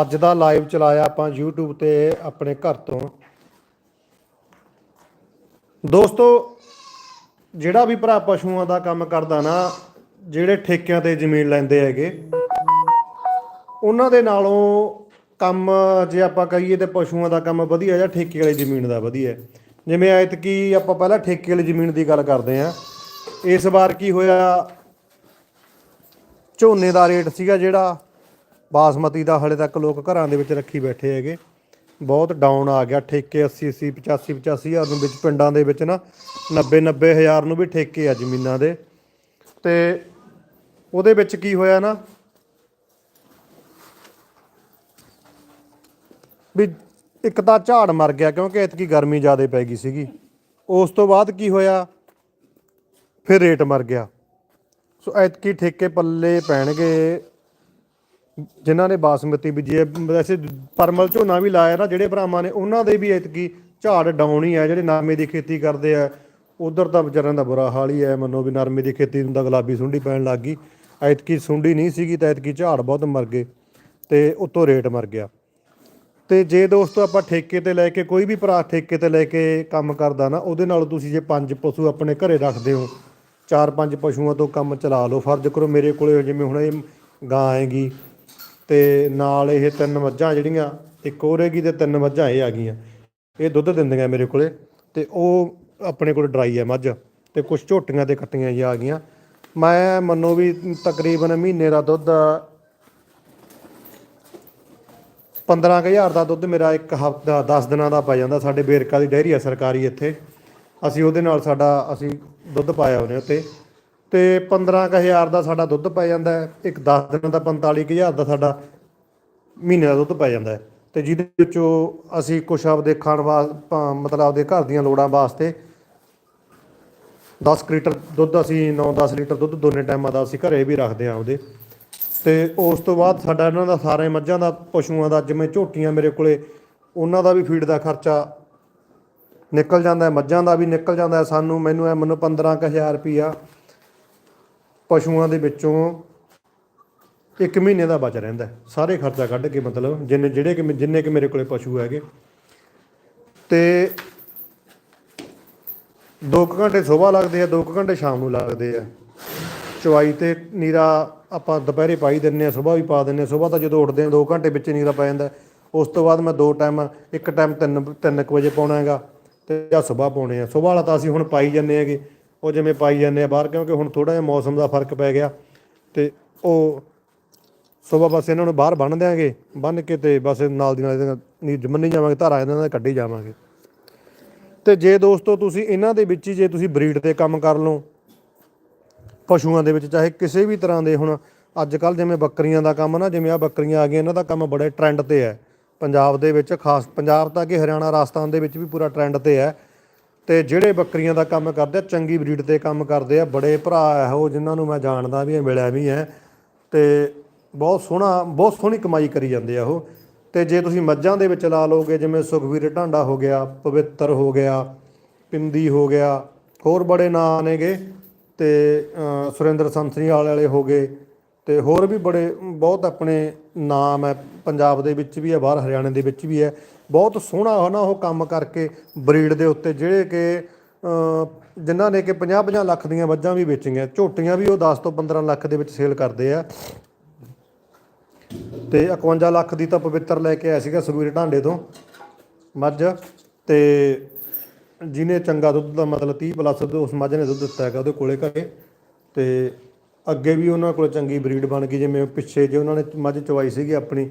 ਅੱਜ ਦਾ ਲਾਈਵ ਚਲਾਇਆ ਆਪਾਂ YouTube ਤੇ ਆਪਣੇ ਘਰ ਤੋਂ। ਦੋਸਤੋ, ਜਿਹੜਾ ਵੀ ਭਰਾ ਪਸ਼ੂਆਂ ਦਾ ਕੰਮ ਕਰਦਾ ਨਾ, ਜਿਹੜੇ ਠੇਕਿਆਂ ਤੇ ਜ਼ਮੀਨ ਲੈਂਦੇ ਹੈਗੇ, ਉਹਨਾਂ ਦੇ ਨਾਲੋਂ ਕੰਮ ਜੇ ਆਪਾਂ ਕਹੀਏ ਤੇ ਪਸ਼ੂਆਂ ਦਾ ਕੰਮ ਵਧੀਆ ਜਾਂ ਠੇਕੇ ਵਾਲੀ ਜ਼ਮੀਨ ਦਾ ਵਧੀਆ। ਹੈ। ਜਿਵੇਂ ਐਤਕੀ ਆਪਾਂ ਪਹਿਲਾਂ ਠੇਕੇ ਵਾਲੀ ਜ਼ਮੀਨ ਦੀ ਗੱਲ ਕਰਦੇ ਆਂ ਇਸ ਵਾਰ ਕੀ ਹੋਇਆ? ਝੋਨੇ ਦਾ ਰੇਟ ਸੀਗਾ ਜਿਹੜਾ ਬਾਸਮਤੀ ਦਾ ਹਲੇ ਤੱਕ ਲੋਕ ਘਰਾਂ ਦੇ ਵਿੱਚ ਰੱਖੀ ਬੈਠੇ ਹੈਗੇ। ਬਹੁਤ ਡਾਊਨ ਆ ਗਿਆ। ਠੇਕੇ 80 80 85 85 ਹਜ਼ਾਰ ਨੂੰ ਵਿੱਚ ਪਿੰਡਾਂ ਦੇ ਵਿੱਚ ਨਾ 90 90 ਹਜ਼ਾਰ ਨੂੰ ਵੀ ਠੇਕੇ ਆ ਜ਼ਮੀਨਾਂ ਦੇ। ਤੇ ਉਹਦੇ ਵਿੱਚ ਕੀ ਹੋਇਆ ਨਾ? ਵੀ ਇੱਕ ਤਾਂ ਝਾੜ ਮਰ ਗਿਆ ਕਿਉਂਕਿ ਇਤਕੀ ਗਰਮੀ ਜ਼ਿਆਦਾ ਪੈ ਗਈ ਸੀਗੀ। ਉਸ ਤੋਂ ਬਾਅਦ ਕੀ ਹੋਇਆ? ਫਿਰ ਰੇਟ ਮਰ ਗਿਆ। ਸੋ ਐਤਕੀ ਠੇਕੇ ਪੱਲੇ ਪੈਣਗੇ। ਜਿਨ੍ਹਾਂ ਨੇ ਬਾਸਮਤੀ ਬੀਜੀ ਹੈ ਵੈਸੇ ਪਰਮਲ ਝੋਨਾ ਵੀ ਲਾਇਆ ਨਾ, ਜਿਹੜੇ ਭਰਾਵਾਂ ਨੇ, ਉਹਨਾਂ ਦੇ ਵੀ ਐਤਕੀ ਝਾੜ ਡਾਊਨ ਹੀ ਹੈ ਜਿਹੜੇ ਨਰਮੇ ਦੀ ਖੇਤੀ ਕਰਦੇ ਆ। ਉਧਰ ਤਾਂ ਵਿਚਾਰਿਆਂ ਦਾ ਬੁਰਾ ਹਾਲ ਹੀ ਹੈ ਮੰਨੋ ਵੀ ਨਰਮੇ ਦੀ ਖੇਤੀ ਨੂੰ ਤਾਂ ਗੁਲਾਬੀ ਸੁੰਡੀ ਪੈਣ ਲੱਗ ਗਈ। ਐਤਕੀ ਸੁੰਡੀ ਨਹੀਂ ਸੀਗੀ ਤਾਂ ਐਤਕੀ ਝਾੜ ਬਹੁਤ ਮਰ ਗਏ ਤੇ ਉਤੋਂ ਰੇਟ ਮਰ ਗਿਆ। ਤੇ ਜੇ ਦੋਸਤੋ ਆਪਾਂ ਠੇਕੇ ਤੇ ਲੈ ਕੇ, ਕੋਈ ਵੀ ਭਰਾ ਠੇਕੇ ਤੇ ਲੈ ਕੇ ਕੰਮ ਕਰਦਾ ਨਾ, ਉਹਦੇ ਨਾਲ ਤੁਸੀਂ ਜੇ ਪੰਜ ਪਸ਼ੂ ਆਪਣੇ ਘਰੇ ਰੱਖਦੇ ਹੋ, ਚਾਰ ਪੰਜ ਪਸ਼ੂਆਂ ਤੋਂ ਕੰਮ ਚਲਾ ਲਓ। ਫਰਜ਼ ਕਰੋ ਮੇਰੇ ਕੋਲੇ ਜਿਵੇਂ ਹੁਣ ਇਹ ਗਾਂ ਆਏਗੀ ਤੇ ਨਾਲ ਇਹ ਤਿੰਨ ਮੱਝਾਂ ਜਿਹੜੀਆਂ, ਇੱਕ ਹੋਰ ਹੈਗੀ ਤੇ ਤਿੰਨ ਮੱਝਾਂ ਇਹ ਆ ਗਈਆਂ। ਇਹ ਦੁੱਧ ਦਿੰਦੀਆਂ ਮੇਰੇ ਕੋਲੇ ਤੇ ਉਹ ਆਪਣੇ ਕੋਲ ਡਰਾਈ ਹੈ ਮੱਝ ਤੇ ਕੁਝ ਝੋਟੀਆਂ ਤੇ ਕੱਟੀਆਂ ਜੀ ਆ ਗਈਆਂ। ਮੈਂ ਮੰਨੋ ਵੀ ਤਕਰੀਬਨ ਮਹੀਨੇ ਦਾ ਦੁੱਧ 15000 ਦਾ ਦੁੱਧ ਮੇਰਾ ਇੱਕ ਹਫਤਾ 10 ਦਿਨਾਂ ਦਾ ਪੈ ਜਾਂਦਾ ਸਾਡੇ ਬੇਰਕਾ ਦੀ ਡੈਰੀ ਆ ਸਰਕਾਰੀ ਇੱਥੇ। ਅਸੀਂ ਉਹਦੇ ਨਾਲ ਸਾਡਾ, ਅਸੀਂ ਦੁੱਧ ਪਾਇਆ ਉਹਨੇ ਉੱਤੇ। ਤੇ 15000 ਦਾ ਸਾਡਾ ਦੁੱਧ ਪੈ ਜਾਂਦਾ ਹੈ, ਇੱਕ 10 ਦਿਨਾਂ ਦਾ 45000 ਦਾ ਸਾਡਾ ਮਹੀਨੇ ਦਾ ਦੁੱਧ ਪੈ ਜਾਂਦਾ ਹੈ। ਤੇ ਜਿਹਦੇ ਵਿੱਚੋਂ ਅਸੀਂ ਕੁਛ ਆਪਦੇ ਖਾਣ ਵਾਸਤੇ ਮਤਲਬ ਆਪਦੇ ਘਰ ਦੀਆਂ ਲੋੜਾਂ ਵਾਸਤੇ 10 ਲੀਟਰ ਦੁੱਧ ਅਸੀਂ 9-10 ਲੀਟਰ ਦੁੱਧ ਦੋਨੇ ਟਾਈਮਾਂ ਦਾ ਅਸੀਂ ਘਰੇ ਵੀ ਰੱਖਦੇ ਆਂ ਉਹਦੇ ਤੇ ਉਸ ਤੋਂ ਬਾਅਦ ਸਾਡਾ ਇਹਨਾਂ ਦਾ ਸਾਰੇ ਮੱਝਾਂ ਦਾ, ਪਸ਼ੂਆਂ ਦਾ, ਜਿਵੇਂ ਝੋਟੀਆਂ ਮੇਰੇ ਕੋਲੇ, ਉਹਨਾਂ ਦਾ ਵੀ ਫੀਡ ਦਾ ਖਰਚਾ ਨਿਕਲ ਜਾਂਦਾ ਹੈ, ਮੱਝਾਂ ਦਾ ਵੀ ਨਿਕਲ ਜਾਂਦਾ ਹੈ। ਸਾਨੂੰ ਮੈਨੂੰ ਐ ਮੈਨੂੰ 15000 ਰੁਪਿਆ ਪਸ਼ੂਆਂ ਦੇ ਵਿੱਚੋਂ ਇੱਕ ਮਹੀਨੇ ਦਾ ਬਚ ਰਹਿੰਦਾ ਸਾਰੇ ਖਰਚਾ ਕੱਢ ਕੇ ਮਤਲਬ ਜਿੰਨੇ ਜਿਹੜੇ ਕਿ ਮੇ- ਜਿੰਨੇ ਕਿ ਮੇਰੇ ਕੋਲੇ ਪਸ਼ੂ ਹੈਗੇ। ਤੇ 2 ਘੰਟੇ ਸਵੇਰ ਲੱਗਦੇ ਆ 2 ਘੰਟੇ ਸ਼ਾਮ ਨੂੰ ਲੱਗਦੇ ਆ। ਚਵਾਈ ਤੇ ਨੀਰਾ ਆਪਾਂ ਦੁਪਹਿਰੇ ਪਾਈ ਦਿੰਨੇ ਆ, ਸਵੇਰ ਵੀ ਪਾ ਦਿੰਨੇ ਆ। ਸਵੇਰ ਤਾਂ ਜਦੋਂ ਉੱਠਦੇ ਆ 2 ਘੰਟੇ ਵਿੱਚ ਨੀਰਾ ਪੈ ਜਾਂਦਾ। ਉਸ ਤੋਂ ਬਾਅਦ ਮੈਂ ਦੋ ਟਾਈਮ, ਇੱਕ ਟਾਈਮ 3 3 ਵਜੇ ਪਾਉਣਾ ਹੈਗਾ ਤੇ ਜਾਂ ਸਵੇਰ ਪਾਉਣੇ ਆ। ਸਵੇਰ ਵਾਲਾ ਤਾਂ ਅਸੀਂ ਹੁਣ ਪਾਈ ਜੰਨੇ ਹੈਗੇ। ਉਹ ਜਿਵੇਂ ਪਾਈ ਜਾਂਦੇ ਆ ਬਾਹਰ, ਕਿਉਂਕਿ ਹੁਣ ਥੋੜਾ ਜਿਹਾ ਮੌਸਮ ਦਾ ਫ਼ਰਕ ਪੈ ਗਿਆ ਤੇ ਉਹ ਸਵੇਰ ਬਸ ਇਹਨਾਂ ਨੂੰ ਬਾਹਰ ਬੰਨ ਦਿਆਂਗੇ, ਬੰਨ ਕੇ ਤੇ ਬਸ ਨਾਲ ਦੀ ਨਾਲ ਇਹਦੀਆਂ ਨੀ ਜਾਵਾਂਗੇ, ਧਾਰਾ ਇਹਨਾਂ ਦਾ ਕੱਢੀ ਜਾਵਾਂਗੇ। ਤੇ ਜੇ ਦੋਸਤੋ ਤੁਸੀਂ ਇਹਨਾਂ ਦੇ ਵਿੱਚ ਹੀ, ਜੇ ਤੁਸੀਂ ਬਰੀਡ ਤੇ ਕੰਮ ਕਰ ਲਓ, ਪਸ਼ੂਆਂ ਦੇ ਵਿੱਚ, ਚਾਹੇ ਕਿਸੇ ਵੀ ਤਰ੍ਹਾਂ ਦੇ ਹੁਣ ਅੱਜ ਕੱਲ ਜਿਵੇਂ ਬੱਕਰੀਆਂ ਦਾ ਕੰਮ ਨਾ, ਜਿਵੇਂ ਆ ਬੱਕਰੀਆਂ ਆ ਗਈਆਂ, ਇਹਨਾਂ ਦਾ ਕੰਮ ਬੜੇ ਟ੍ਰੈਂਡ ਤੇ ਹੈ। ਪੰਜਾਬ ਦੇ ਵਿੱਚ ਖਾਸ, ਪੰਜਾਬ ਤਾਂ ਕਿ ਹਰਿਆਣਾ, ਰਾਜਸਥਾਨ ਦੇ ਵਿੱਚ ਵੀ ਪੂਰਾ ਟ੍ਰੈਂਡ ਤੇ ਹੈ। ਤੇ ਜਿਹੜੇ ਬੱਕਰੀਆਂ ਦਾ ਕੰਮ ਕਰਦੇ ਆ ਚੰਗੀ ਬਰੀਡ ਤੇ ਕੰਮ ਕਰਦੇ ਆ ਬੜੇ ਭਰਾ ਇਹੋ ਜਿਨ੍ਹਾਂ ਨੂੰ ਮੈਂ ਜਾਣਦਾ ਵੀ ਹਾਂ, ਮਿਲਿਆ ਵੀ ਹੈ। ਤੇ ਬਹੁਤ ਸੋਹਣਾ ਬਹੁਤ ਸੋਹਣੀ ਕਮਾਈ ਕਰੀ ਜਾਂਦੇ ਆ ਉਹ। ਤੇ ਜੇ ਤੁਸੀਂ ਮੱਝਾਂ ਦੇ ਵਿੱਚ ਲਾ ਲਓਗੇ ਜਿਵੇਂ ਸੁਖਵੀਰ ਢਾਂਡਾ ਹੋ ਗਿਆ ਪਵਿੱਤਰ ਹੋ ਗਿਆ ਪਿੰਦੀ ਹੋ ਗਿਆ ਹੋਰ ਬੜੇ ਨਾਂ ਨੇਗੇ। ਤੇ ਅ, ਸੁਰਿੰਦਰ ਸੰਸਰੀਵਾਲ ਵਾਲੇ ਹੋ ਗਏ ਤੇ ਹੋਰ ਵੀ ਬੜੇ ਬਹੁਤ ਆਪਣੇ ਨਾਮ ਹੈ। ਪੰਜਾਬ ਦੇ ਵਿੱਚ ਵੀ ਹੈ ਬਾਹਰ ਹਰਿਆਣੇ ਦੇ ਵਿੱਚ ਵੀ ਹੈ। ਬਹੁਤ ਸੋਹਣਾ ਹੈ ਨਾ ਉਹ ਕੰਮ ਕਰਕੇ ਬਰੀਡ ਦੇ ਉੱਤੇ ਜਿਹੜੇ ਕਿ ਅ, ਜਿਨ੍ਹਾਂ ਨੇ ਕਿ 50-50 ਲੱਖ ਦੀਆਂ ਮੱਝਾਂ ਵੀ ਵੇਚੀਆਂ ਝੋਟੀਆਂ ਵੀ ਉਹ 10 ਤੋਂ 15 ਲੱਖ ਦੇ ਵਿੱਚ ਸੇਲ ਕਰਦੇ ਆ। ਤੇ 51 ਲੱਖ ਦੀ ਤਾਂ ਪਵਿੱਤਰ ਲੈ ਕੇ ਆਇਆ ਸੀਗਾ ਸੁਖਵੀਰ ਢਾਂਡੇ ਤੋਂ ਮੱਝ ਤੇ ਜਿਹਨੇ ਚੰਗਾ ਦੁੱਧ ਦਾ ਮਤਲਬ 30 ਪਲੱਸ ਉਸ ਮੱਝ ਨੇ ਦੁੱਧ ਦਿੱਤਾ ਹੈਗਾ ਉਹਦੇ ਕੋਲੇ ਘਰੇ। ਤੇ ਅੱਗੇ ਵੀ ਉਹਨਾਂ ਕੋਲ ਚੰਗੀ ਬਰੀਡ ਬਣ ਗਈ ਜਿਵੇਂ ਪਿੱਛੇ ਜੇ ਉਹਨਾਂ ਨੇ ਮੱਝ ਚਵਾਈ ਸੀਗੀ ਆਪਣੀ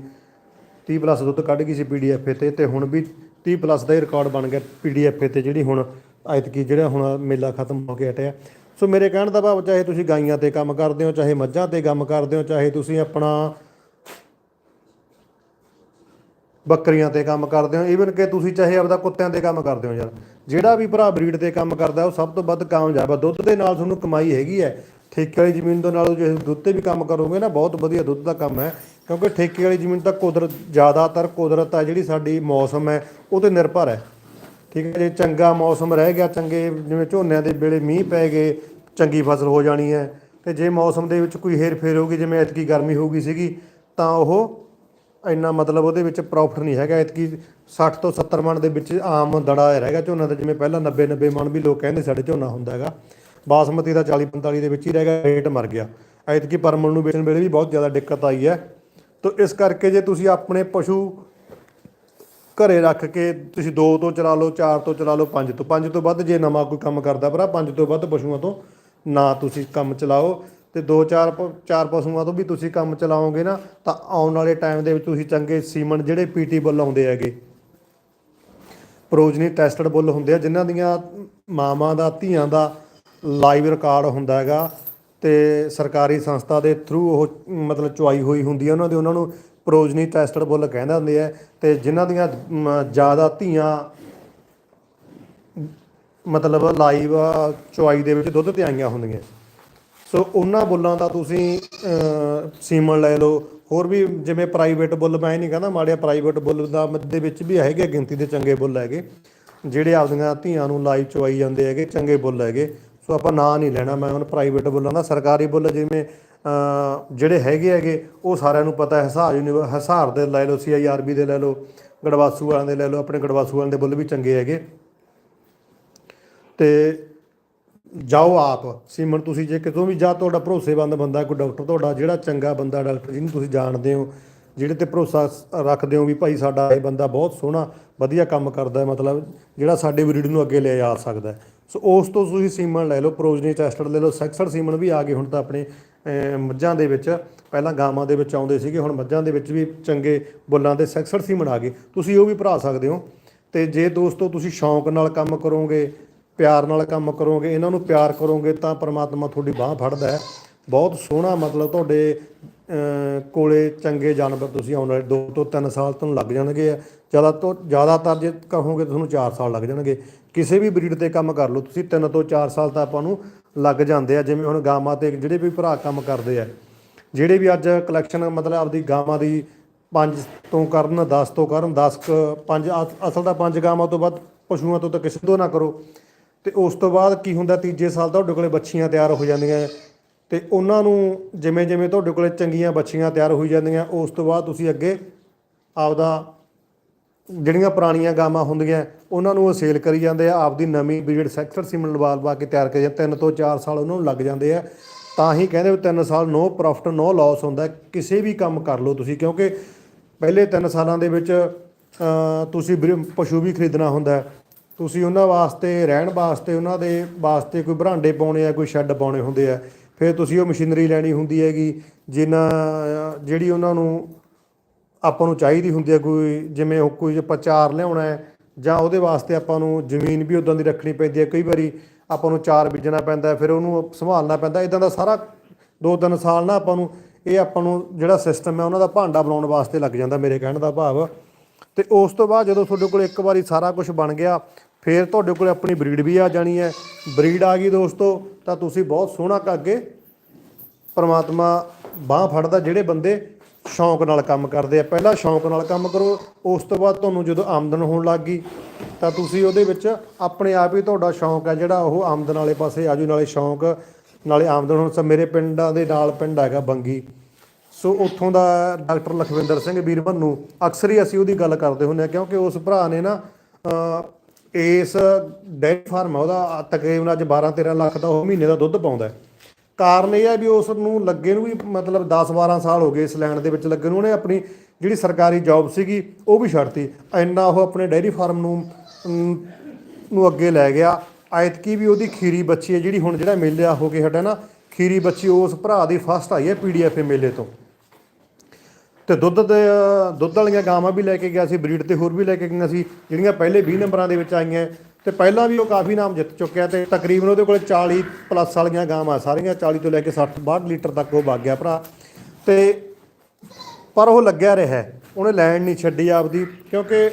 30 ਪਲੱਸ ਦੁੱਧ ਕੱਢ ਗਈ ਸੀ ਪੀਡੀਐਫ ਤੇ ਤੇ ਹੁਣ ਵੀ 30 ਪਲੱਸ ਦਾ ਹੀ ਰਿਕਾਰਡ ਬਣ ਗਿਆ ਪੀਡੀਐਫ ਤੇ ਜਿਹੜੀ ਹੁਣ ਐਤਕੀ ਜਿਹੜਾ ਹੁਣ ਮੇਲਾ ਖਤਮ ਹੋ ਕੇ ਹਟਿਆ। ਸੋ ਮੇਰੇ ਕਹਿਣ ਦਾ ਭਾਵ ਚਾਹੇ ਤੁਸੀਂ ਗਾਈਆਂ ਤੇ ਕੰਮ ਕਰਦੇ ਹੋ, ਚਾਹੇ ਮੱਝਾਂ ਤੇ ਕੰਮ ਕਰਦੇ ਹੋ, ਚਾਹੇ ਤੁਸੀਂ ਆਪਣਾ ਬੱਕਰੀਆਂ ਤੇ ਕੰਮ ਕਰਦੇ ਹੋ ਈਵਨ ਕਿ ਤੁਸੀਂ ਚਾਹੇ ਆਪਦਾ ਕੁੱਤਿਆਂ ਤੇ ਕੰਮ ਕਰਦੇ ਹੋ ਯਾਰ। ਜਿਹੜਾ ਵੀ ਭਰਾ ਬਰੀਡ ਤੇ ਕੰਮ ਕਰਦਾ, ਉਹ ਸਭ ਤੋਂ ਵੱਧ ਕਾਮਯਾਬ ਆ। ਦੁੱਧ ਦੇ ਨਾਲ ਤੁਹਾਨੂੰ ਕਮਾਈ ਹੈਗੀ ਹੈ। ਠੇਕੇ ਵਾਲੀ ਜ਼ਮੀਨ ਦੇ ਨਾਲ ਜੇ ਦੁੱਧ ਤੇ ਵੀ ਕੰਮ ਕਰੋਗੇ ਨਾ, ਬਹੁਤ ਵਧੀਆ ਦੁੱਧ ਦਾ ਕੰਮ ਹੈ। ਕਿਉਂਕਿ ਠੇਕੇ ਵਾਲੀ ਜ਼ਮੀਨ ਤਾਂ ਕੁਦਰਤ, ਜ਼ਿਆਦਾਤਰ ਕੁਦਰਤ ਆ ਜਿਹੜੀ ਸਾਡੀ ਮੌਸਮ ਹੈ, ਉਹ ਤੇ ਨਿਰਭਰ ਹੈ। ਠੀਕ ਹੈ, ਜੇ ਚੰਗਾ ਮੌਸਮ ਰਹਿ ਗਿਆ, ਚੰਗੇ ਜਿਵੇਂ ਝੋਨਿਆਂ ਦੇ ਵੇਲੇ ਮੀਂਹ ਪੈ ਗਏ, ਚੰਗੀ ਫਸਲ ਹੋ ਜਾਣੀ ਹੈ, ਤੇ ਜੇ ਮੌਸਮ ਦੇ ਵਿੱਚ ਕੋਈ ਹੇਰ ਫੇਰ ਹੋਗੀ ਜਿਵੇਂ ਐਤਕੀ ਗਰਮੀ ਹੋ ਗਈ ਸੀਗੀ, ਤਾਂ ਉਹ ਇੰਨਾ ਮਤਲਬ ਉਹਦੇ ਵਿੱਚ ਪ੍ਰੋਫਿਟ ਨਹੀਂ ਹੈਗਾ। ਇਤਕੀ 60 ਤੋਂ 70 ਮਣ ਦੇ ਵਿੱਚ ਆਮ ਦੜਾ ਰਹਿ ਗਿਆ ਝੋਨਾ ਦਾ ਜਿਵੇਂ ਪਹਿਲਾਂ 90 90 ਮਣ ਵੀ ਲੋਕ ਕਹਿੰਦੇ ਸਾਡੇ ਝੋਨਾ ਹੁੰਦਾ ਹੈਗਾ। ਬਾਸਮਤੀ ਦਾ 40 45 ਦੇ ਵਿੱਚ ਹੀ ਰਹਿ ਗਿਆ, ਰੇਟ ਮਰ ਗਿਆ। ਐਤਕੀ ਪਰਮਲ ਨੂੰ ਵੇਚਣ ਵੇਲੇ ਵੀ ਬਹੁਤ ਜ਼ਿਆਦਾ ਦਿੱਕਤ ਆਈ ਹੈ। ਤਾਂ ਇਸ ਕਰਕੇ ਜੇ ਤੁਸੀਂ ਆਪਣੇ ਪਸ਼ੂ ਘਰੇ ਰੱਖ ਕੇ ਤੁਸੀਂ 2 ਤੋਂ ਚਲਾ ਲਓ 4 ਤੋਂ ਚਲਾ ਲਓ 5 ਤੋਂ 5 ਤੋਂ ਵੱਧ ਜੇ ਨਵਾਂ ਕੋਈ ਕੰਮ ਕਰਦਾ ਭਰਾ 5 ਤੋਂ ਵੱਧ ਪਸ਼ੂਆਂ ਤੋਂ ਨਾ ਤੁਸੀਂ ਕੰਮ ਚਲਾਓ। ਤੇ 2 4 ਚਾਰ ਪਸ਼ੂਆਂ ਤੋਂ ਵੀ ਤੁਸੀਂ ਕੰਮ ਚਲਾਓਗੇ ਨਾ, ਤਾਂ ਆਉਣ ਵਾਲੇ ਟਾਈਮ ਦੇ ਵਿੱਚ ਤੁਸੀਂ ਚੰਗੇ ਸੀਮਨ ਜਿਹੜੇ ਪੀਟੀ ਬੁੱਲ ਆਉਂਦੇ ਹੈਗੇ, ਪ੍ਰੋਜਨੀ ਟੈਸਟਡ ਬੁੱਲ ਹੁੰਦੇ ਆ, ਜਿਨ੍ਹਾਂ ਦੀਆਂ ਮਾਵਾਂ ਦਾ, ਧੀਆਂ ਦਾ ਲਾਈਵ ਰਿਕਾਰਡ ਹੁੰਦਾ ਹੈਗਾ। ਤੇ ਸਰਕਾਰੀ ਸੰਸਥਾ ਦੇ ਥਰੂ ਉਹ ਮਤਲਬ ਚੁਆਈ ਹੋਈ ਹੁੰਦੀ ਹੈ ਉਹਨਾਂ ਦੇ ਉਹਨਾਂ ਨੂੰ ਪ੍ਰੋਜਨੀ ਟੈਸਟਡ ਬੁੱਲ ਕਹਿੰਦੇ ਹੁੰਦੇ ਆ ਤੇ ਜਿਨ੍ਹਾਂ ਦੀਆਂ ਜ਼ਿਆਦਾ ਧੀਆਂ ਮਤਲਬ ਲਾਈਵ ਚੁਆਈ ਦੇ ਵਿੱਚ ਦੁੱਧ ਤੇ ਆਈਆਂ ਹੁੰਦੀਆਂ। ਸੋ ਉਹਨਾਂ ਬੁੱਲਾਂ ਦਾ ਤੁਸੀਂ ਅਹ, ਸੀਮਨ ਲੈ ਲਓ। ਹੋਰ ਵੀ ਜਿਵੇਂ ਪ੍ਰਾਈਵੇਟ ਬੁੱਲ ਮੈਂ ਇਹ ਨਹੀਂ ਕਹਿੰਦਾ ਮਾੜਿਆ ਪ੍ਰਾਈਵੇਟ ਬੁੱਲ ਦਾ ਦੇ ਵਿੱਚ ਵੀ ਹੈਗੇ ਗਿਣਤੀ ਦੇ ਚੰਗੇ ਬੁੱਲ ਹੈਗੇ। ਜਿਹੜੇ ਆਪਦੀਆਂ ਧੀਆਂ ਨੂੰ ਲਾਈਵ ਚਵਾਈ ਜਾਂਦੇ ਹੈਗੇ ਚੰਗੇ ਬੁੱਲ ਹੈਗੇ। ਸੋ ਆਪਾਂ ਨਾਂ ਨਹੀਂ ਲੈਣਾ, ਮੈਂ ਹੁਣ ਪ੍ਰਾਈਵੇਟ ਬੋਲਾਂ ਦਾ ਸਰਕਾਰੀ ਬੁੱਲ ਜਿਵੇਂ ਜਿਹੜੇ ਹੈਗੇ ਹੈਗੇ, ਉਹ ਸਾਰਿਆਂ ਨੂੰ ਪਤਾ ਹੈ। ਹਿਸਾਰ ਯੂਨੀਵਰ ਹਿਸਾਰ ਦੇ ਲੈ ਲਓ ਸੀਆਈਆਰਬੀ ਦੇ ਲੈ ਲਓ, ਗੜਵਾਸੂ ਵਾਲਿਆਂ ਦੇ ਲੈ ਲਓ, ਆਪਣੇ ਗੜਵਾਸੂ ਵਾਲਿਆਂ ਦੇ ਬੁੱਲ ਵੀ ਚੰਗੇ ਹੈਗੇ। ਤੇ ਜਾਓ ਆਪ। ਸੀਮਨ ਤੁਸੀਂ ਜੇ ਕਿਤੋਂ ਵੀ ਜਾ, ਤੁਹਾਡਾ ਭਰੋਸੇਮੰਦ ਬੰਦਾ, ਕੋਈ ਡਾਕਟਰ ਤੁਹਾਡਾ, ਜਿਹੜਾ ਚੰਗਾ ਬੰਦਾ ਡਾਕਟਰ ਜਿਹਨੂੰ ਤੁਸੀਂ ਜਾਣਦੇ ਹੋ, ਜਿਹੜੇ ਤੇ ਭਰੋਸਾ ਰੱਖਦੇ ਹੋ ਵੀ ਭਾਈ ਸਾਡਾ ਇਹ ਬੰਦਾ ਬਹੁਤ ਸੋਹਣਾ, ਵਧੀਆ ਕੰਮ ਕਰਦਾ ਹੈ, ਮਤਲਬ ਜਿਹੜਾ ਸਾਡੇ ਬਰੀਡ ਨੂੰ ਅੱਗੇ ਲੈ ਜਾ ਸਕਦਾ ਹੈ। ਸੋ ਉਸ ਤੋਂ ਤੁਸੀਂ ਸੀਮਨ ਲੈ ਲਓ, ਪ੍ਰੋਜਨੀ ਟੈਸਟਡ ਲੈ ਲਓ ਸੈਕਸਡ ਸੀਮਨ ਵੀ ਆ ਗਏ ਹੁਣ ਤਾਂ ਆਪਣੇ ਮੱਝਾਂ ਦੇ ਵਿੱਚ। ਪਹਿਲਾਂ ਗਾਵਾਂ ਦੇ ਵਿੱਚ ਆਉਂਦੇ ਸੀਗੇ, ਹੁਣ ਮੱਝਾਂ ਦੇ ਵਿੱਚ ਵੀ ਚੰਗੇ ਬੁੱਲਾਂ ਦੇ ਸੈਕਸਡ ਸੀਮਨ ਆ ਗਏ। ਤੁਸੀਂ ਉਹ ਵੀ ਭਰਾ ਸਕਦੇ ਹੋ। ਤੇ ਜੇ ਦੋਸਤੋ ਤੁਸੀਂ ਸ਼ੌਂਕ ਨਾਲ ਕੰਮ ਕਰੋਗੇ, ਪਿਆਰ ਨਾਲ ਕੰਮ ਕਰੋਗੇ, ਇਹਨਾਂ ਨੂੰ ਪਿਆਰ ਕਰੋਗੇ, ਤਾਂ ਪਰਮਾਤਮਾ ਤੁਹਾਡੀ ਬਾਹ ਫੜਦਾ ਹੈ। ਬਹੁਤ ਸੋਹਣਾ ਮਤਲਬ ਤੁਹਾਡੇ ਕੋਲੇ ਚੰਗੇ ਜਾਨਵਰ ਤੁਸੀਂ ਆਉਣ ਵਾਲੇ 2 ਤੋਂ 3 ਸਾਲ ਤੁਹਾਨੂੰ ਲੱਗ ਜਾਣਗੇ ਜ਼ਿਆਦਾ ਤੋਂ ਜ਼ਿਆਦਾਤਰ ਜੇ ਕਹੋਗੇ ਤੁਹਾਨੂੰ 4 ਸਾਲ ਲੱਗ ਜਾਣਗੇ। ਕਿਸੇ ਵੀ ਬਰੀਡ ਤੇ ਕੰਮ ਕਰ ਲਓ, ਤੁਸੀਂ 3 ਤੋਂ 4 ਸਾਲ ਤਾਂ ਆਪਾਂ ਨੂੰ ਲੱਗ ਜਾਂਦੇ ਆ। ਜਿਵੇਂ ਹੁਣ ਗਾਵਾਂ ਤੇ ਜਿਹੜੇ ਵੀ ਭਰਾ ਕੰਮ ਕਰਦੇ ਆ, ਜਿਹੜੇ ਵੀ ਅੱਜ ਕਲੈਕਸ਼ਨ ਮਤਲਬ ਆਪਦੀ ਗਾਵਾਂ ਦੀ 5 ਤੋਂ ਕਰਨ 10 ਤੋਂ ਕਰਨ 10 ਕ 5 ਅਸਲ ਦਾ 5 ਗਾਵਾਂ ਤੋਂ ਵੱਧ ਪਸ਼ੂਆਂ ਤੋਂ ਤਾਂ ਕਿਸੇ ਤੋਂ ਨਾ ਕਰੋ। ਤੇ ਉਸ ਤੋਂ ਬਾਅਦ ਕੀ ਹੁੰਦਾ, ਤੀਜੇ ਸਾਲ ਤੁਹਾਡੇ ਕੋਲੇ ਬੱਚੀਆਂ ਤਿਆਰ ਹੋ ਜਾਂਦੀਆਂ। ਹੈ ਤੇ ਉਹਨਾਂ ਨੂੰ ਜਿਵੇਂ ਜਿਵੇਂ ਤੁਹਾਡੇ ਕੋਲੇ ਚੰਗੀਆਂ ਬੱਚੀਆਂ ਤਿਆਰ ਹੋਈ ਜਾਂਦੀਆਂ, ਉਸ ਤੋਂ ਬਾਅਦ ਤੁਸੀਂ ਅੱਗੇ ਆਪਦਾ ਜਿਹੜੀਆਂ ਪੁਰਾਣੀਆਂ ਗਾਵਾਂ ਹੁੰਦੀਆਂ, ਉਹਨਾਂ ਨੂੰ ਉਹ ਸੇਲ ਕਰੀ ਜਾਂਦੇ ਆ, ਆਪਦੀ ਨਵੀਂ ਬਰੀਡ ਸੈਕਟਰ ਸੀਮਨ ਲਵਾ ਲਵਾ ਕੇ ਤਿਆਰ ਕਰੀ ਜਾਂਦੇ ਤਿੰਨ ਤੋਂ ਚਾਰ ਸਾਲ ਉਹਨਾਂ ਨੂੰ ਲੱਗ ਜਾਂਦੇ ਆ। ਤਾਂ ਹੀ ਕਹਿੰਦੇ ਵੀ ਤਿੰਨ ਸਾਲ ਨੋ ਪ੍ਰੋਫਿਟ ਨੋ ਲਾਸ ਹੁੰਦਾ ਕਿਸੇ ਵੀ ਕੰਮ ਕਰ ਲਓ ਤੁਸੀਂ, ਕਿਉਂਕਿ ਪਹਿਲੇ ਤਿੰਨ ਸਾਲਾਂ ਦੇ ਵਿੱਚ ਤੁਸੀਂ ਬਰੀ- ਪਸ਼ੂ ਵੀ ਖਰੀਦਣਾ ਹੁੰਦਾ ਤੁਸੀਂ ਉਹਨਾਂ ਵਾਸਤੇ, ਰਹਿਣ ਵਾਸਤੇ, ਉਹਨਾਂ ਦੇ ਵਾਸਤੇ ਕੋਈ ਬਰਾਂਡੇ ਪਾਉਣੇ ਆ, ਕੋਈ ਸ਼ੈੱਡ ਪਾਉਣੇ ਹੁੰਦੇ ਆ। ਫਿਰ ਤੁਸੀਂ ਉਹ ਮਸ਼ੀਨਰੀ ਲੈਣੀ ਹੁੰਦੀ ਹੈਗੀ ਜਿਨ੍ਹਾਂ ਜਿਹੜੀ ਉਹਨਾਂ ਨੂੰ ਆਪਾਂ ਨੂੰ ਚਾਹੀਦੀ ਹੁੰਦੀ ਹੈ ਕੋਈ, ਜਿਵੇਂ ਉਹ ਕੋਈ ਆਪਾਂ ਚਾਰ ਲਿਆਉਣਾ ਹੈ, ਜਾਂ ਉਹਦੇ ਵਾਸਤੇ ਆਪਾਂ ਨੂੰ ਜ਼ਮੀਨ ਵੀ ਉਦਾਂ ਦੀ ਰੱਖਣੀ ਪੈਂਦੀ ਹੈ। ਕਈ ਵਾਰੀ ਆਪਾਂ ਨੂੰ ਚਾਰ ਬੀਜਣਾ ਪੈਂਦਾ ਫਿਰ ਉਹਨੂੰ ਸੰਭਾਲਣਾ ਪੈਂਦਾ ਇਦਾਂ ਦਾ ਸਾਰਾ ਦੋ ਤਿੰਨ ਸਾਲ ਨਾ ਆਪਾਂ ਨੂੰ ਇਹ ਆਪਾਂ ਨੂੰ ਜਿਹੜਾ ਸਿਸਟਮ ਹੈ, ਉਹਨਾਂ ਦਾ ਭਾਂਡਾ ਬਣਾਉਣ ਵਾਸਤੇ ਲੱਗ ਜਾਂਦਾ ਮੇਰੇ ਕਹਿਣ ਦਾ ਭਾਵ। ਤੇ ਉਸ ਤੋਂ ਬਾਅਦ ਜਦੋਂ ਤੁਹਾਡੇ ਕੋਲ ਇੱਕ ਵਾਰੀ ਸਾਰਾ ਕੁਝ ਬਣ ਗਿਆ ਫਿਰ ਤੁਹਾਡੇ ਕੋਲ ਆਪਣੀ ਬਰੀਡ ਵੀ ਆ ਜਾਣੀ ਹੈ। ਬਰੀਡ ਆ ਗਈ ਦੋਸਤੋ, ਤਾਂ ਤੁਸੀਂ ਬਹੁਤ ਸੋਹਣਾ ਕ ਅੱਗੇ ਪਰਮਾਤਮਾ ਬਾਹ ਫੜਦਾ ਜਿਹੜੇ ਬੰਦੇ ਸ਼ੌਂਕ ਨਾਲ ਕੰਮ ਕਰਦੇ ਆ। ਪਹਿਲਾਂ ਸ਼ੌਂਕ ਨਾਲ ਕੰਮ ਕਰੋ, ਉਸ ਤੋਂ ਬਾਅਦ ਤੁਹਾਨੂੰ ਜਦੋਂ ਆਮਦਨ ਹੋਣ ਲੱਗ ਗਈ, ਤਾਂ ਤੁਸੀਂ ਉਹਦੇ ਵਿੱਚ ਆਪਣੇ ਆਪ ਹੀ ਤੁਹਾਡਾ ਸ਼ੌਂਕ ਹੈ ਜਿਹੜਾ ਉਹ ਆਮਦਨ ਵਾਲੇ ਪਾਸੇ ਆਜੂ, ਨਾਲੇ ਸ਼ੌਂਕ, ਨਾਲੇ ਆਮਦਨ ਹੁਣ। ਸ ਮੇਰੇ ਪਿੰਡਾਂ ਦੇ ਨਾਲ ਪਿੰਡ ਹੈਗਾ ਬੰਗੀ। ਸੋ ਉੱਥੋਂ ਦਾ ਡਾਕਟਰ ਲਖਵਿੰਦਰ ਸਿੰਘ ਵੀਰ ਭੰਨੂ ਅਕਸਰ ਹੀ ਅਸੀਂ ਉਹਦੀ ਗੱਲ ਕਰਦੇ ਹੁੰਦੇ ਆ, ਕਿਉਂਕਿ ਉਸ ਭਰਾ ਨੇ ਨਾ ਇਸ ਡੈਰੀ ਫਾਰਮ ਆ, ਉਹਦਾ ਤਕਰੀਬਨ ਅੱਜ 12 13 ਲੱਖ ਦਾ ਉਹ ਮਹੀਨੇ ਦਾ ਦੁੱਧ ਪਾਉਂਦਾ ਕਾਰਨ ਇਹ ਹੈ ਵੀ ਉਸ ਨੂੰ ਲੱਗੇ ਨੂੰ ਵੀ ਮਤਲਬ 10 12 ਸਾਲ ਹੋ ਗਏ ਇਸ ਲੈਣ ਦੇ ਵਿੱਚ ਲੱਗੇ ਨੂੰ, ਉਹਨੇ ਆਪਣੀ ਜਿਹੜੀ ਸਰਕਾਰੀ ਜੌਬ ਸੀਗੀ, ਉਹ ਵੀ ਛੱਡਤੀ। ਇੰਨਾ ਉਹ ਆਪਣੇ ਡੈਰੀ ਫਾਰਮ ਨੂੰ ਨੂੰ ਅੱਗੇ ਲੈ ਗਿਆ। ਆਇਤਕੀ ਵੀ ਉਹਦੀ ਖੀਰੀ ਬੱਚੀ ਹੈ ਜਿਹੜੀ ਹੁਣ ਜਿਹੜਾ ਮੇਲਾ ਹੋ ਕੇ ਹਟਿਆ ਨਾ, ਖੀਰੀ ਬੱਚੀ ਉਸ ਭਰਾ ਦੀ ਫਸਟ ਆਈ ਹੈ ਪੀਡੀਐਫ ਮੇਲੇ ਤੋਂ। ਤੇ ਦੁੱਧ ਦੇ, ਦੁੱਧ ਵਾਲੀਆਂ ਗਾਵਾਂ ਵੀ ਲੈ ਕੇ ਗਿਆ ਸੀ, ਬਰੀਡ ਤੇ ਹੋਰ ਵੀ ਲੈ ਕੇ ਗਈਆਂ ਸੀ, ਜਿਹੜੀਆਂ ਪਹਿਲੇ 20 ਨੰਬਰਾਂ ਦੇ ਵਿੱਚ ਆਈਆਂ। ਤੇ ਪਹਿਲਾਂ ਵੀ ਉਹ ਕਾਫੀ ਨਾਮ ਜਿੱਤ ਚੁੱਕਿਆ ਤੇ ਤਕਰੀਬਨ ਉਹਦੇ ਕੋਲ 40 ਪਲੱਸ ਵਾਲੀਆਂ ਗਾਵਾਂ ਸਾਰੀਆਂ 40 ਤੋਂ ਲੈ ਕੇ 60 62 ਲੀਟਰ ਤੱਕ ਉਹ ਵਗ ਗਿਆ ਭਰਾ। ਤੇ ਪਰ ਉਹ ਲੱਗਿਆ ਰਿਹਾ, ਉਹਨੇ ਲੈਣ ਨਹੀਂ ਛੱਡੀ ਆਪਦੀ, ਕਿਉਂਕਿ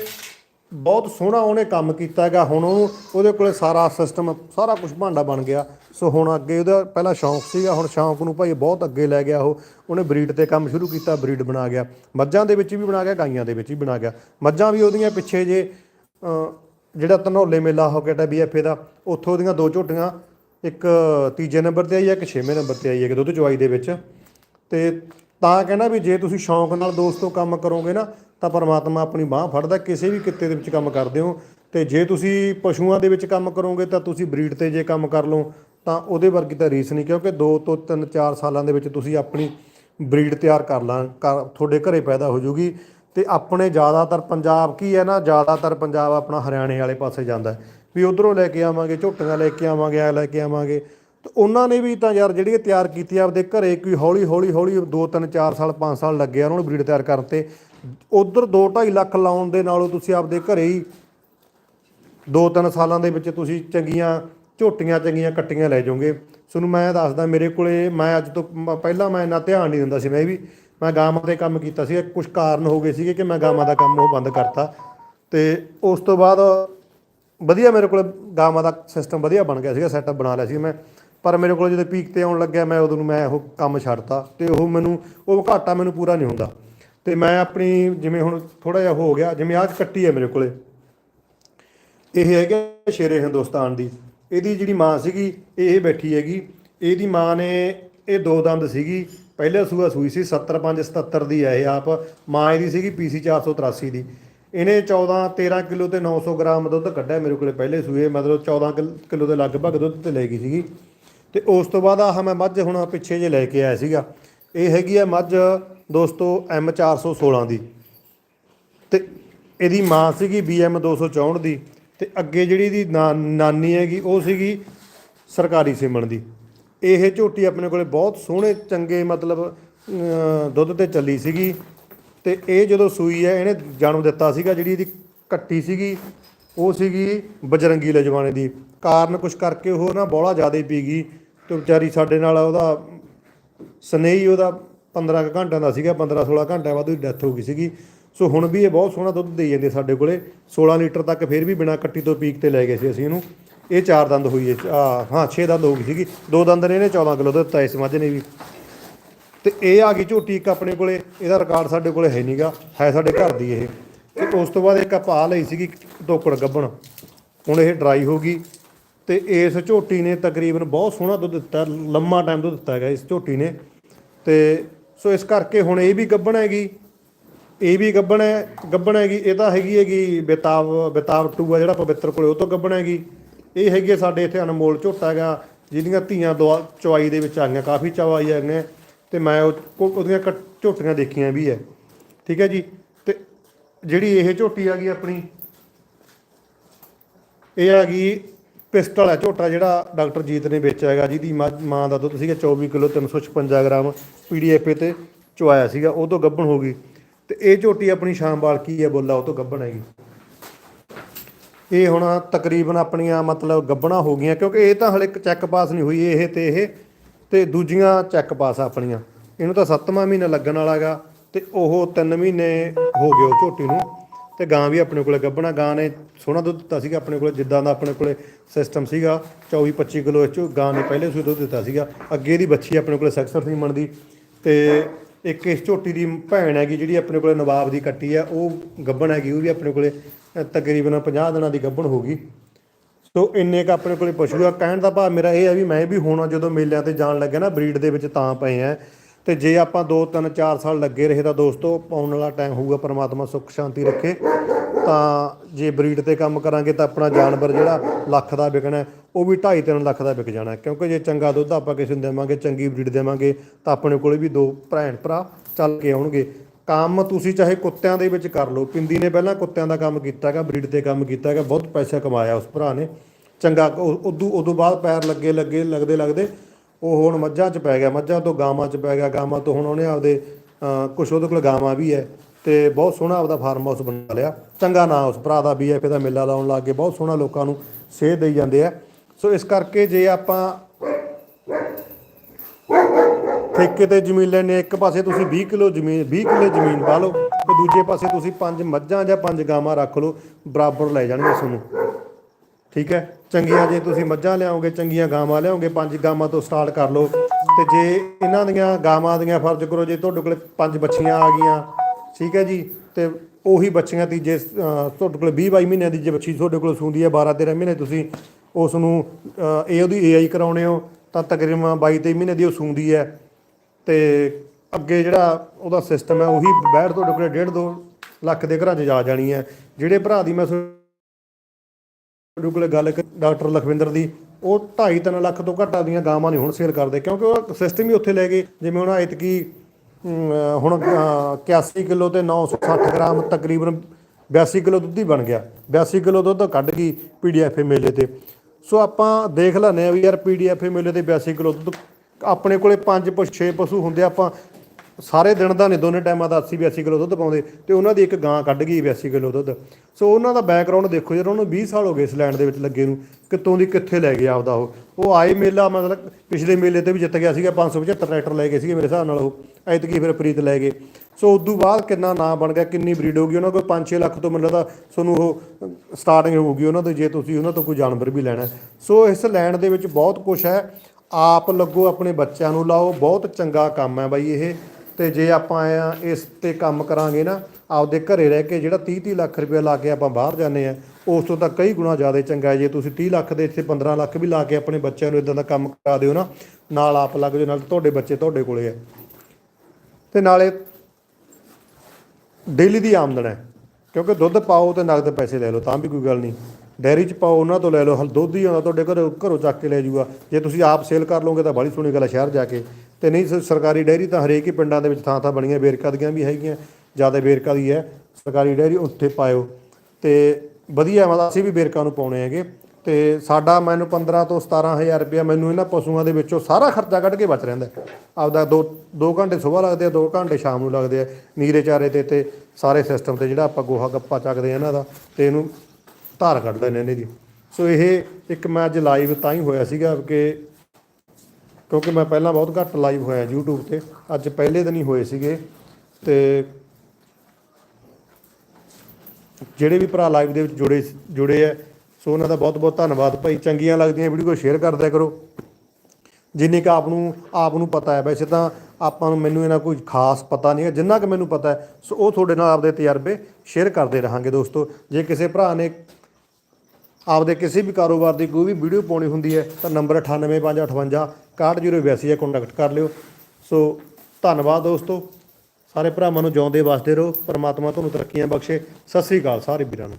ਬਹੁਤ ਸੋਹਣਾ ਉਹਨੇ ਕੰਮ ਕੀਤਾ ਹੈਗਾ। ਹੁਣ ਉਹਨੂੰ ਉਹਦੇ ਕੋਲੇ ਸਾਰਾ ਸਿਸਟਮ ਸਾਰਾ ਕੁਝ ਭਾਂਡਾ ਬਣ ਗਿਆ। ਸੋ ਹੁਣ ਅੱਗੇ ਉਹਦਾ ਪਹਿਲਾਂ ਸ਼ੌਂਕ ਸੀਗਾ, ਹੁਣ ਸ਼ੌਂਕ ਨੂੰ ਭਾਈ ਬਹੁਤ ਅੱਗੇ ਲੈ ਗਿਆ ਉਹ। ਉਹਨੇ ਬਰੀਡ ਤੇ ਕੰਮ ਸ਼ੁਰੂ ਕੀਤਾ, ਬਰੀਡ ਬਣਾ ਗਿਆ। ਮੱਝਾਂ ਦੇ ਵਿੱਚ ਵੀ ਬਣਾ ਗਿਆ, ਗਾਈਆਂ ਦੇ ਵਿੱਚ ਵੀ ਬਣਾ ਗਿਆ। ਮੱਝਾਂ ਵੀ ਉਹਦੀਆਂ ਪਿੱਛੇ ਜੇ ਜਿਹੜਾ ਧਨੌਲੇ ਮੇਲਾ ਹੋ ਗਿਆ ਬੀਐਫਏ ਦਾ, ਉੱਥੋਂ ਉਹਦੀਆਂ ਦੋ ਝੋਟੀਆਂ, ਇੱਕ ਤੀਜੇ ਨੰਬਰ ਤੇ ਆਈ ਹੈ, ਇੱਕ ਛੇਵੇਂ ਨੰਬਰ ਤੇ ਆਈ ਹੈ ਕਿ ਦੁੱਧ ਚਵਾਈ ਦੇ ਵਿੱਚ। ਤੇ ਤਾਂ ਕਹਿੰਦਾ ਵੀ ਜੇ ਤੁਸੀਂ ਸ਼ੌਂਕ ਨਾਲ ਦੋਸਤੋ ਕੰਮ ਕਰੋਗੇ ਨਾ, ਤਾਂ ਪਰਮਾਤਮਾ ਆਪਣੀ ਬਾਹ ਫੜਦਾ, ਕਿਸੇ ਵੀ ਕਿੱਤੇ ਦੇ ਵਿੱਚ ਕੰਮ ਕਰਦੇ ਹੋ। ਤੇ ਜੇ ਤੁਸੀਂ ਪਸ਼ੂਆਂ ਦੇ ਵਿੱਚ ਕੰਮ ਕਰੋਗੇ, ਤਾਂ ਤੁਸੀਂ ਬਰੀਡ ਤੇ ਜੇ ਕੰਮ ਕਰ ਲਓ, ਤਾਂ ਉਹਦੇ ਵਰਗੀ ਤਾਂ ਰੀਸ ਨਹੀਂ, ਕਿਉਂਕਿ 2 ਤੋਂ 3 4 ਸਾਲਾਂ ਦੇ ਵਿੱਚ ਤੁਸੀਂ ਆਪਣੀ ਬਰੀਡ ਤਿਆਰ ਕਰ ਲਾਂ, ਕਰ- ਤੁਹਾਡੇ ਘਰੇ ਪੈਦਾ ਹੋ ਜੂਗੀ। ਤੇ ਆਪਣੇ ਜ਼ਿਆਦਾਤਰ ਪੰਜਾਬ ਕੀ ਹੈ ਨਾ, ਜ਼ਿਆਦਾਤਰ ਪੰਜਾਬ ਆਪਣਾ ਹਰਿਆਣੇ ਵਾਲੇ ਪਾਸੇ ਜਾਂਦਾ ਵੀ ਉਧਰੋਂ ਲੈ ਕੇ ਆਵਾਂਗੇ, ਝੋਟੀਆਂ ਲੈ ਕੇ ਆਵਾਂਗੇ ਆ ਲੈ ਕੇ ਆਵਾਂਗੇ। ਤੇ ਉਹਨਾਂ ਨੇ ਵੀ ਤਾਂ ਯਾਰ ਜਿਹੜੀ ਤਿਆਰ ਕੀਤੀ ਆਪਦੇ ਘਰੇ ਕੋਈ ਹੌਲੀ ਹੌਲੀ ਹੌਲੀ 2 3 4 ਸਾਲ 5 ਸਾਲ ਲੱਗੇ ਆ ਉਹਨਾਂ ਨੂੰ ਬਰੀਡ ਤਿਆਰ ਕਰਨ ਤੇ। ਉਧਰ 2 2.5 ਲੱਖ ਲਾਉਣ ਦੇ ਨਾਲੋਂ ਤੁਸੀਂ ਆਪਦੇ ਘਰੇ ਹੀ 2-3 ਸਾਲਾਂ ਦੇ ਵਿੱਚ ਤੁਸੀਂ ਚੰਗੀਆਂ ਝੋਟੀਆਂ, ਚੰਗੀਆਂ ਕੱਟੀਆਂ ਲੈ ਜਾਓਗੇ। ਤੁਹਾਨੂੰ ਮੈਂ ਦੱਸਦਾ ਮੇਰੇ ਕੋਲੇ, ਮੈਂ ਅੱਜ ਤੋਂ ਪਹਿਲਾਂ ਮੈਂ ਇੰਨਾ ਧਿਆਨ ਨਹੀਂ ਦਿੰਦਾ ਸੀ ਮੈਂ ਵੀ, ਮੈਂ ਗਾਵਾਂ ਤੇ ਕੰਮ ਕੀਤਾ ਸੀ ਕੁਝ ਕਾਰਨ ਹੋ ਗਏ ਸੀਗੇ ਕਿ ਮੈਂ ਗਾਵਾਂ ਦਾ ਕੰਮ ਉਹ ਬੰਦ ਕਰਤਾ। ਤੇ ਉਸ ਤੋਂ ਬਾਅਦ ਵਧੀਆ ਮੇਰੇ ਕੋਲ ਗਾਵਾਂ ਦਾ ਸਿਸਟਮ ਵਧੀਆ ਬਣ ਗਿਆ ਸੀਗਾ ਸੈਟਅਪ ਬਣਾ ਲਿਆ ਸੀ ਮੈਂ। ਪਰ ਮੇਰੇ ਕੋਲ ਜਦੋਂ ਪੀਕ ਤੇ ਆਉਣ ਲੱਗਿਆ, ਮੈਂ ਉਦੋਂ ਨੂੰ ਮੈਂ ਉਹ ਕੰਮ ਛੱਡਤਾ ਤੇ ਉਹ ਮੈਨੂੰ, ਉਹ ਘਾਟਾ ਮੈਨੂੰ ਪੂਰਾ ਨਹੀਂ ਹੁੰਦਾ। ਤੇ ਮੈਂ ਆਪਣੀ, ਜਿਵੇਂ ਹੁਣ ਥੋੜਾ ਜਿਹਾ ਹੋ ਗਿਆ, ਜਿਵੇਂ ਆਹ ਕੱਟੀ ਹੈ ਮੇਰੇ ਕੋਲੇ। ਇਹ ਹੈਗੇ ਸ਼ੇਰੇ ਹਿੰਦੁਸਤਾਨ ਦੀ। ਇਹਦੀ ਜਿਹੜੀ ਮਾਂ ਸੀਗੀ, ਇਹ ਬੈਠੀ ਹੈਗੀ। ਇਹਦੀ ਮਾਂ ਨੇ ਇਹ ਦੋ ਦੰਦ ਸੀਗੀ। ਪਹਿਲੇ ਸੂਆ ਸੂਈ ਸੀ 75 77 ਦੀ ਹੈ ਇਹ ਆਪ। ਮਾਂ ਇਹਦੀ ਸੀਗੀ ਪੀਸੀ 483 ਦੀ। ਇਹਨੇ 14 13 ਕਿਲੋ ਤੇ 900 ਗ੍ਰਾਮ ਦੁੱਧ ਕੱਢਿਆ ਮੇਰੇ ਕੋਲੇ ਪਹਿਲੇ ਸੂਏ। ਮਤਲਬ 14 ਕਿਲ- ਕਿਲੋ ਦੇ ਲਗਭਗ ਦੁੱਧ ਤੇ ਲੈ ਗਈ ਸੀਗੀ। ਤੇ ਉਸ ਤੋਂ ਬਾਅਦ ਆਹ ਮੈਂ ਮੱਝ ਹੁਣ ਪਿੱਛੇ ਜੇ ਲੈ ਕੇ ਆਇਆ ਸੀਗਾ। ਇਹ ਹੈਗੀ ਆ ਮੱਝ ਦੋਸਤੋ ਐਮ 416 ਦੀ। ਤੇ ਇਹਦੀ ਮਾਂ ਸੀਗੀ BM 264 ਦੀ ਤੇ ਅੱਗੇ ਜਿਹੜੀ ਇਹਦੀ ਨਾ- ਨਾਨੀ ਹੈਗੀ, ਉਹ ਸੀਗੀ ਸਰਕਾਰੀ ਸਿਮਣ ਦੀ। ਇਹ ਝੋਟੀ ਆਪਣੇ ਕੋਲੇ ਬਹੁਤ ਸੋਹਣੇ ਚੰਗੇ ਮਤਲਬ ਦੁੱਧ ਤੇ ਚੱਲੀ ਸੀਗੀ ਤੇ ਇਹ ਜਦੋਂ ਸੂਈ ਹੈ, ਇਹਨੇ ਜਨਮ ਦਿੱਤਾ ਸੀਗਾ, ਜਿਹੜੀ ਇਹਦੀ ਕੱਟੀ ਸੀਗੀ, ਉਹ ਸੀਗੀ ਬਜਰੰਗੀ ਲਜਵਾਣੇ ਦੀ। ਕਾਰਨ ਕੁਛ ਕਰਕੇ ਉਹ ਨਾ ਬੋਲਾ ਜ਼ਿਆਦਾ ਪੀ ਗਈ। ਤੇ ਵਿਚਾਰੀ ਸਾਡੇ ਨਾਲ ਉਹਦਾ ਸਨੇਹੀ ਉਹਦਾ 15 ਕੁ ਘੰਟਿਆਂ ਦਾ ਸੀਗਾ 15 16 ਘੰਟਿਆਂ ਬਾਅਦ ਉਹਦੀ ਡੈਥ ਹੋ ਗਈ ਸੀਗੀ। ਸੋ ਹੁਣ ਵੀ ਇਹ ਬਹੁਤ ਸੋਹਣਾ ਦੁੱਧ ਦੇ ਜਾਂਦੇ ਸਾਡੇ ਕੋਲੇ। 16 ਲੀਟਰ ਤੱਕ ਫਿਰ ਵੀ ਬਿਨਾ ਕੱਟੀ ਤੋਂ ਪੀਕ ਤੇ ਲੈ ਗਏ ਸੀ ਅਸੀਂ ਇਹਨੂੰ। ਇਹ ਚਾਰ ਦੰਦ ਹੋਈ ਹੈ ਹਾਂ, ਛੇ ਦੰਦ ਹੋ ਗਈ ਸੀਗੀ। ਦੋ ਦੰਦ ਨੇ ਇਹਨੇ 14 ਕਿਲੋ ਦਿੱਤਾ ਇਸ ਮੱਝ ਨੇ ਵੀ। ਤੇ ਇਹ ਆ ਗਈ ਝੋਟੀ ਇੱਕ ਆਪਣੇ ਕੋਲੇ, ਇਹਦਾ ਰਿਕਾਰਡ ਸਾਡੇ ਕੋਲੇ ਹੈ ਨਹੀਂਗਾ ਹੈ ਸਾਡੇ ਘਰ ਦੀ ਇਹ। ਤੇ ਉਸ ਤੋਂ ਬਾਅਦ ਇੱਕ ਆਪਾਂ ਲਈ ਸੀਗੀ ਟੋਕੜ ਗੱਬਣ। ਹੁਣ ਇਹ ਡਰਾਈ ਹੋ ਗਈ। ਤੇ ਇਸ ਝੋਟੀ ਨੇ ਤਕਰੀਬਨ ਬਹੁਤ ਸੋਹਣਾ ਦੁੱਧ ਦਿੱਤਾ, ਲੰਮਾ ਟਾਈਮ ਦੁੱਧ ਦਿੱਤਾ ਹੈਗਾ ਇਸ ਝੋਟੀ ਨੇ। ਤੇ ਸੋ ਇਸ ਕਰਕੇ ਹੁਣ ਇਹ ਵੀ ਗੱਬਣ ਹੈਗੀ, ਇਹ ਵੀ ਗੱਬਣ ਹੈ, ਗੱਬਣ ਹੈਗੀ, ਇਹ ਤਾਂ ਹੈਗੀ ਹੈਗੀ ਬੇਤਾਬ ਬੇਤਾਬ ਟੂ ਆ ਜਿਹੜਾ ਪਵਿੱਤਰ ਕੋਲੇ, ਉਹ ਤੋਂ ਗੱਬਣ ਹੈਗੀ। ਇਹ ਹੈਗੀ ਹੈ ਸਾਡੇ ਇੱਥੇ ਅਨਮੋਲ ਝੋਟਾ ਹੈਗਾ, ਜਿਹਦੀਆਂ ਧੀਆਂ ਦੁਆ ਚਵਾਈ ਦੇ ਵਿੱਚ ਆਈਆਂ, ਕਾਫੀ ਚਵਾਈ ਆਈਆਂ ਤੇ ਮੈਂ ਉਹ ਕੋ- ਉਹਦੀਆਂ ਕੱਟ- ਝੋਟੀਆਂ ਦੇਖੀਆਂ ਵੀ ਹੈ। ਠੀਕ ਹੈ ਜੀ? ਤੇ ਜਿਹੜੀ ਇਹ ਝੋਟੀ ਆ ਗਈ ਆਪਣੀ, ਇਹ ਆ ਗਈ ਪਿਸਟਲ ਹੈ, ਝੋਟਾ ਜਿਹੜਾ ਡਾਕਟਰ ਜੀਤ ਨੇ ਵੇਚਿਆ ਹੈਗਾ, ਜਿਹਦੀ ਮਾਂ ਦਾ ਦੁੱਧ ਸੀਗਾ 24 ਕਿਲੋ 356 ਗ੍ਰਾਮ ਪੀਡੀਐਫ ਤੇ ਚੁਆਇਆ ਸੀਗਾ, ਉਹ ਤੋਂ ਗੱਭਣ ਹੋ ਗਈ। ਤੇ ਇਹ ਝੋਟੀ ਆਪਣੀ ਸ਼ਾਮ ਬਾਲਕੀ ਹੈ ਬੋਲਾ, ਉਹ ਤੋਂ ਗੱਭਣ ਹੈਗੀ। ਇਹ ਹੁਣ ਤਕਰੀਬਨ ਆਪਣੀਆਂ ਮਤਲਬ ਗੱਬਣਾ ਹੋ ਗਈਆਂ, ਕਿਉਂਕਿ ਇਹ ਤਾਂ ਹਲੇ ਇੱਕ ਚੈੱਕ ਪਾਸ ਨਹੀਂ ਹੋਈ, ਇਹ ਤੇ ਇਹ, ਤੇ ਦੂਜੀਆਂ ਚੈੱਕ ਪਾਸ ਆਪਣੀਆਂ। ਇਹਨੂੰ ਤਾਂ 7ਵਾਂ ਮਹੀਨਾ ਲੱਗਣ ਵਾਲਾਗਾ ਤੇ ਉਹ 3 ਮਹੀਨੇ ਹੋ ਗਏ ਉਹ ਝੋਟੀ ਨੂੰ। ਤੇ ਗਾਂ ਵੀ ਆਪਣੇ ਕੋਲੇ ਗੱਭਣਾ, ਗਾਂ ਨੇ ਸੋਹਣਾ ਦੁੱਧ ਦਿੱਤਾ ਸੀਗਾ ਆਪਣੇ ਕੋਲੇ, ਜਿੱਦਾਂ ਦਾ ਆਪਣੇ ਕੋਲੇ ਸਿਸਟਮ ਸੀਗਾ 24 25 ਕਿਲੋ ਇਹ 'ਚੋਂ ਗਾਂ ਨੇ ਪਹਿਲੇ ਸੂਏ ਦੁੱਧ ਦਿੱਤਾ ਸੀਗਾ। ਅੱਗੇ ਦੀ ਬੱਚੀ ਆਪਣੇ ਕੋਲੇ ਸੈਕਸਰ ਸੀਮਣ ਮੰਨਦੀ ਤੇ ਇੱਕ ਇਸ ਝੋਟੀ ਦੀ ਭੈਣ ਹੈਗੀ ਜਿਹੜੀ ਆਪਣੇ ਕੋਲੇ ਨਵਾਬ ਦੀ ਕੱਟੀ ਆ, ਉਹ ਗੱਭਣ ਹੈਗੀ, ਉਹ ਵੀ ਆਪਣੇ ਕੋਲੇ ਤਕਰੀਬਨ 50 ਦਿਨਾਂ ਦੀ ਗੱਭਣ ਹੋ ਗਈ। ਸੋ ਇੰਨੇ ਕ ਆਪਣੇ ਕੋਲੇ ਪਸ਼ੂ ਆ। ਕਹਿਣ ਦਾ ਭਾਵ ਮੇਰਾ ਇਹ ਆ ਵੀ ਮੈਂ ਵੀ ਹੁਣ ਜਦੋਂ ਮੇਲਿਆਂ ਤੇ ਜਾਣ ਲੱਗਿਆ ਨਾ, ਬਰੀਡ ਦੇ ਵਿੱਚ ਤਾਂ ਪਏ ਆ। ਤੇ ਜੇ ਆਪਾਂ 2 3 4 ਸਾਲ ਲੱਗੇ ਰਹੇ ਤਾਂ ਦੋਸਤੋ ਪਾਉਣ ਵਾਲਾ ਟਾਈਮ ਹੋਊਗਾ, ਪਰਮਾਤਮਾ ਸੁੱਖ, ਸ਼ਾਂਤੀ ਰੱਖੇ। ਤਾਂ ਜੇ ਬਰੀਡ ਤੇ ਕੰਮ ਕਰਾਂਗੇ ਤਾਂ ਆਪਣਾ ਜਾਨਵਰ ਜਿਹੜਾ ਲੱਖ ਦਾ ਵਿਕਣਾ ਉਹ ਵੀ 2.5 3 ਲੱਖ ਦਾ ਵਿਕ ਜਾਣਾ ਕਿਉਂਕਿ ਜੇ ਚੰਗਾ ਦੁੱਧ ਆਪਾਂ ਕਿਸੇ ਨੂੰ ਦੇਵਾਂਗੇ, ਚੰਗੀ ਬਰੀਡ ਦੇਵਾਂਗੇ, ਤਾਂ ਆਪਣੇ ਕੋਲੇ ਵੀ ਦੋ ਭੈਣ ਭਰਾ ਚੱਲ ਕੇ ਆਉਣਗੇ। ਕੰਮ ਤੁਸੀਂ ਚਾਹੇ ਕੁੱਤਿਆਂ ਦੇ ਵਿੱਚ ਕਰ ਲਓ। ਪਿੰਦੀ ਨੇ ਪਹਿਲਾਂ ਕੁੱਤਿਆਂ ਦਾ ਕੰਮ ਕੀਤਾ ਹੈਗਾ ਬਰੀਡ ਤੇ ਕੰਮ ਕੀਤਾ ਹੈਗਾ, ਬਹੁਤ ਪੈਸਾ ਕਮਾਇਆ ਉਸ ਭਰਾ ਨੇ। ਚੰਗਾ ਉਹ- ਉਦੋਂ ਉਦੋਂ ਬਾਅਦ ਪੈਰ ਲੱਗੇ ਲੱਗੇ, ਲੱਗਦੇ ਲੱਗਦੇ ਉਹ ਹੁਣ ਮੱਝਾਂ 'ਚ ਪੈ ਗਿਆ, ਮੱਝਾਂ ਤੋਂ ਗਾਵਾਂ 'ਚ ਪੈ ਗਿਆ, ਗਾਵਾਂ ਤੋਂ ਹੁਣ ਉਹਨੇ ਆਪਦੇ ਕੁਛ ਉਹਦੇ ਕੋਲ ਗਾਵਾਂ ਵੀ ਹੈ ਤੇ ਬਹੁਤ ਸੋਹਣਾ ਆਪਦਾ ਫਾਰਮ ਹਾਊਸ ਬਣਾ ਲਿਆ। ਚੰਗਾ ਨਾਂ ਉਸ ਭਰਾ ਦਾ ਬੀਐਫ ਦਾ ਮੇਲਾ ਲਾਉਣ ਲੱਗ ਗਏ, ਬਹੁਤ ਸੋਹਣਾ ਲੋਕਾਂ ਨੂੰ ਸੇਧ ਦੇਈ ਜਾਂਦੇ ਆ ਸੋ ਇਸ ਕਰਕੇ ਜੇ ਆਪਾਂ ਠੇਕੇ ਤੇ ਜ਼ਮੀਨ ਲੈਣੇ ਇੱਕ ਪਾਸੇ ਤੁਸੀਂ 20 ਕਿਲੋ ਜ਼ਮੀਨ 20 ਕਿੱਲੇ ਜ਼ਮੀਨ ਪਾ ਲਓ ਤੇ ਦੂਜੇ ਪਾਸੇ ਤੁਸੀਂ ਪੰਜ ਮੱਝਾਂ ਜਾਂ ਪੰਜ ਗਾਵਾਂ ਰੱਖ ਲਓ, ਬਰਾਬਰ ਲੈ ਜਾਣਗੇ ਤੁਹਾਨੂੰ। ਠੀਕ ਹੈ? ਚੰਗੀਆਂ ਜੇ ਤੁਸੀਂ ਮੱਝਾਂ ਲਿਆਓਗੇ, ਚੰਗੀਆਂ ਗਾਵਾਂ ਲਿਆਓਗੇ, ਪੰਜ ਗਾਵਾਂ ਤੋਂ ਸਟਾਰਟ ਕਰ ਲਓ। ਤੇ ਜੇ ਇਹਨਾਂ ਦੀਆਂ ਗਾਵਾਂ ਦੀਆਂ ਫਰਜ਼ ਕਰੋ, ਜੇ ਤੁਹਾਡੇ ਕੋਲ ਪੰਜ ਬੱਚੀਆਂ ਆ ਗਈਆਂ, ਠੀਕ ਹੈ ਜੀ? ਤੇ ਉਹੀ ਬੱਚੀਆਂ ਦੀ ਜੇ ਤੁਹਾਡੇ ਕੋਲ 20 22 ਮਹੀਨਿਆਂ ਦੀ ਜੇ ਬੱਚੀ ਤੁਹਾਡੇ ਕੋਲ ਸੂੰਦੀ ਹੈ 12 13 ਮਹੀਨੇ ਤੁਸੀਂ ਉਸ ਨੂੰ ਇਹ ਉਹਦੀ ਏਆਈ ਕਰਾਉਣੇ ਹੋ, ਤਾਂ ਤਕਰੀਬਨ 22 23 ਮਹੀਨੇ ਦੀ ਉਹ ਸੂੰਦੀ ਹੈ। ਤੇ ਅੱਗੇ ਜਿਹੜਾ ਉਹਦਾ ਸਿਸਟਮ ਹੈ, ਉਹੀ ਬੈਠ ਤੁਹਾਡੇ ਕੋਲ 1.5 2 ਲੱਖ ਦੇ ਘਰਾਂ 'ਚ ਜਾ ਜਾਣੀ ਹੈ। ਜਿਹੜੇ ਭਰਾ ਦੀ ਮੈਂ ਤੁਹਾਡੇ ਕੋਲੇ ਗੱਲ ਕਰ ਡਾਕਟਰ ਲਖਵਿੰਦਰ ਦੀ ਉਹ 2.5 3 ਲੱਖ ਤੋਂ ਘੱਟ ਦੀਆਂ ਗਾਵਾਂ ਨਹੀਂ ਹੁਣ ਸੇਲ ਕਰਦੇ ਕਿਉਂਕਿ ਉਹ ਸਿਸਟਮ ਹੀ ਉੱਥੇ ਲੈ ਗਏ ਜਿਵੇਂ ਹੁਣ ਐਤਕੀ ਅਮ, ਹੁਣ ਅ, 81 ਕਿਲੋ ਤੇ 960 ਗ੍ਰਾਮ ਤਕਰੀਬਨ 82 ਕਿਲੋ ਦੁੱਧ ਹੀ ਬਣ ਗਿਆ 82 ਕਿਲੋ ਦੁੱਧ ਕੱਢ ਗਈ ਪੀਡੀਐਫ ਮੇਲੇ ਤੇ। ਸੋ ਆਪਾਂ ਦੇਖ ਲੈਂਦੇ ਆ ਵੀ ਯਾਰ ਪੀਡੀਐਫ ਮੇਲੇ ਤੇ 82 ਕਿਲੋ ਦੁੱਧ ਆਪਣੇ ਕੋਲੇ 5 6 ਪਸ਼ੂ ਹੁੰਦੇ ਆਪਾਂ ਸਾਰੇ ਦਿਨ ਦਾ ਨਹੀਂ, ਦੋਨੇ ਟਾਈਮਾਂ ਦਾ 80 82 ਕਿਲੋ ਦੁੱਧ ਪਾਉਂਦੇ ਤੇ ਉਹਨਾਂ ਦੀ ਇੱਕ ਗਾਂ ਕੱਢ ਗਈ 82 ਕਿਲੋ ਦੁੱਧ। ਸੋ ਉਹਨਾਂ ਦਾ ਬੈਕਗ੍ਰਾਉਂਡ ਦੇਖੋ ਯਾਰ, ਉਹਨੂੰ 20 ਸਾਲ ਹੋ ਗਏ ਇਸ ਲੈਂਡ ਦੇ ਵਿੱਚ ਲੱਗੇ ਨੂੰ ਕਿਤੋਂ ਦੀ ਕਿੱਥੇ ਲੈ ਗਿਆ ਆਪਦਾ ਉਹ। ਉਹ ਆਏ ਮੇਲਾ ਮਤਲਬ ਪਿਛਲੇ ਮੇਲੇ ਤੇ ਵੀ ਜਿੱਤ ਗਿਆ ਸੀਗਾ 575 ਟਰੈਕਟਰ ਲੈ ਗਏ ਸੀਗੇ ਮੇਰੇ ਹਿਸਾਬ ਨਾਲ ਉਹ, ਐਤਕੀ ਫਿਰ ਪ੍ਰੀਤ ਲੈ ਗਏ। ਸੋ ਉਦੋਂ ਬਾਅਦ ਕਿੰਨਾ ਨਾਂ ਬਣ ਗਿਆ, ਕਿੰਨੀ ਬਰੀਡ ਹੋ ਗਈ, ਉਹਨਾਂ ਕੋਲ 5-6 ਲੱਖ ਤੋਂ ਮੈਨੂੰ ਲੱਗਦਾ ਤੁਹਾਨੂੰ ਉਹ ਸਟਾਰਟਿੰਗ ਹੋਊਗੀ ਉਹਨਾਂ ਤੋਂ, ਜੇ ਤੁਸੀਂ ਉਹਨਾਂ ਤੋਂ ਕੋਈ ਜਾਨਵਰ ਵੀ ਲੈਣਾ। ਸੋ ਇਸ ਲੈਂਡ ਦੇ ਵਿੱਚ ਬਹੁਤ ਕੁਝ ਹੈ। ਆਪ ਲੱਗੋ ਆਪਣੇ ਬੱਚਿਆਂ ਨੂੰ ਲਾਓ, ਬਹੁਤ ਚੰਗਾ ਕੰਮ ਹੈ ਬਾਈ ਇਹ। ਤੇ ਜੇ ਆਪਾਂ ਆ, ਇਸ ਤੇ ਕੰਮ ਕਰਾਂਗੇ ਨਾ, ਆਪਦੇ ਘਰੇ ਰਹਿ ਕੇ ਜਿਹੜਾ 30 30 ਲੱਖ ਰੁਪਏ ਲਾ ਕੇ ਆਪਾਂ ਬਾਹਰ ਜਾਂਦੇ ਆ, ਉਸ ਤੋਂ ਤਾਂ ਕਈ ਗੁਣਾ ਜ਼ਿਆਦਾ ਚੰਗਾ ਜੇ ਤੁਸੀਂ 30 ਲੱਖ ਦੇ ਇੱਥੇ 15 ਲੱਖ ਵੀ ਲਾ ਕੇ ਆਪਣੇ ਬੱਚਿਆਂ ਨੂੰ ਇਦਾਂ ਦਾ ਕੰਮ ਕਰਾ ਦਿਓ ਨਾ, ਨਾਲ ਆਪ ਲੱਗ ਜਾਓ, ਨਾਲ ਤੁਹਾਡੇ ਬੱਚੇ ਤੁਹਾਡੇ ਕੋਲੇ ਆ। ਤੇ ਨਾਲੇ ਡੇਲੀ ਦੀ ਆਮਦਨ ਹੈ, ਕਿਉਂਕਿ ਦੁੱਧ ਪਾਓ ਤੇ ਨਗਦ ਪੈਸੇ ਲੈ ਲਓ, ਤਾਂ ਵੀ ਕੋਈ ਗੱਲ ਨਹੀਂ। ਡੈਰੀ 'ਚ ਪਾਓ, ਉਹਨਾਂ ਤੋਂ ਲੈ ਲਓ, ਹਲ ਦੁੱਧ ਹੀ ਆਉਂਦਾ, ਤੁਹਾਡੇ ਘਰੋਂ ਘਰੋਂ ਚੱਕ ਕੇ ਲੈ ਜੂਗਾ ਜੇ ਤੁਸੀਂ ਆਪ ਸੇਲ ਕਰ ਲਓਗੇ ਤਾਂ ਬੜੀ ਸੋਹਣੀ ਗੱਲ ਹੈ ਸ਼ਹਿਰ ਜਾ ਕੇ। ਤੇ ਨਹੀਂ ਸਰਕਾਰੀ ਡੈਰੀ ਤਾਂ ਹਰੇਕ ਹੀ ਪਿੰਡਾਂ ਦੇ ਵਿੱਚ ਥਾਂ ਥਾਂ ਬਣੀਆਂ ਵੇਰਕਾ ਦੀਆਂ ਵੀ ਹੈਗੀਆਂ, ਜ਼ਿਆਦਾ ਵੇਰਕਾ ਦੀ ਹੈ। ਸਰਕਾਰੀ ਡੈਰੀ ਉੱਥੇ ਪਾਇਓ। ਤੇ ਵਧੀਆ, ਮਤਲਬ ਅਸੀਂ ਵੀ ਵੇਰਕਾ ਨੂੰ ਪਾਉਣੇ ਹੈਗੇ। ਤੇ ਸਾਡਾ ਮੈਨੂੰ 15 ਤੋਂ 17000 ਰੁਪਇਆ ਮੈਨੂੰ ਇਹਨਾਂ ਪਸ਼ੂਆਂ ਦੇ ਵਿੱਚੋਂ ਸਾਰਾ ਖਰਚਾ ਕੱਢ ਕੇ ਬਚ ਰਹਿੰਦਾ ਆਪਦਾ 2 2 ਘੰਟੇ ਸਵੇਰ ਲੱਗਦੇ ਆ 2 ਘੰਟੇ ਸ਼ਾਮ ਨੂੰ ਲੱਗਦੇ ਆ। ਨੀਰੇ ਚਾਰੇ ਤੇ ਤੇ ਸਾਰੇ ਸਿਸਟਮ ਤੇ ਜਿਹੜਾ ਆਪਾਂ ਗੋਹਾ ਗੱਪਾ ਚੱਕਦੇ ਆ ਇਹਨਾਂ ਦਾ, ਤੇ ਇਹਨੂੰ ਧਾਰ ਕੱਢ ਲੈਂਦੇ ਨੇ ਦੀ ਸੋ ਇਹ ਇੱਕ ਮੈਂ ਅੱਜ ਲਾਈਵ ਤਾਂ ਹੀ ਹੋਇਆ ਸੀਗਾ ਕਿ ਕਿਉਂਕਿ ਮੈਂ ਪਹਿਲਾਂ ਬਹੁਤ ਘੱਟ ਲਾਈਵ ਹੋਇਆ YouTube ਤੇ। ਅੱਜ ਪਹਿਲੇ ਦਿਨ ਹੀ ਹੋਏ ਸੀਗੇ ਤੇ ਜਿਹੜੇ ਵੀ ਭਰਾ ਲਾਈਵ ਦੇ ਵਿੱਚ ਜੁੜੇ ਜੁੜੇ ਆ, ਸੋ ਉਹਨਾਂ ਦਾ ਬਹੁਤ ਬਹੁਤ ਧੰਨਵਾਦ। ਭਾਈ ਚੰਗੀਆਂ ਲੱਗਦੀਆਂ ਵੀਡੀਓ ਸ਼ੇਅਰ ਕਰਦਿਆ ਕਰੋ ਜਿੰਨੀ ਕੁ ਆਪ ਨੂੰ ਆਪ ਨੂੰ ਪਤਾ ਹੈ। ਵੈਸੇ ਤਾਂ ਆਪਾਂ ਨੂੰ ਮੈਨੂੰ ਇਹਨਾਂ ਕੋਈ ਖਾਸ ਪਤਾ ਨਹੀਂ ਹੈ, ਜਿੰਨਾ ਕਿ ਮੈਨੂੰ ਪਤਾ ਹੈ, ਸੋ ਉਹ ਤੁਹਾਡੇ ਨਾਲ ਆਪਦੇ ਤਜਰਬੇ ਸ਼ੇਅਰ ਕਰਦੇ ਰਹਾਂਗੇ ਦੋਸਤੋ। ਜੇ ਕਿਸੇ ਭਰਾ ਨੇ ਆਪਦੇ ਕਿਸੇ ਵੀ ਕਾਰੋਬਾਰ ਦੀ ਕੋਈ ਵੀ ਵੀਡੀਓ ਪਾਉਣੀ ਹੁੰਦੀ ਹੈ, ਤਾਂ ਨੰਬਰ 98558 6182 ਹੈ ਕੰਟੈਕਟ ਕਰ ਲਿਓ। ਸੋ, ਧੰਨਵਾਦ ਦੋਸਤੋ। ਸਾਰੇ ਭਰਾਵਾਂ ਨੂੰ ਜਿਉਂਦੇ ਵਸਦੇ ਰਹੋ। ਪਰਮਾਤਮਾ ਤੁਹਾਨੂੰ ਤਰੱਕੀਆਂ ਬਖਸ਼ੇ। ਸਤਿ ਸ੍ਰੀ ਅਕਾਲ ਸਾਰੇ ਵੀਰਾਂ ਨੂੰ।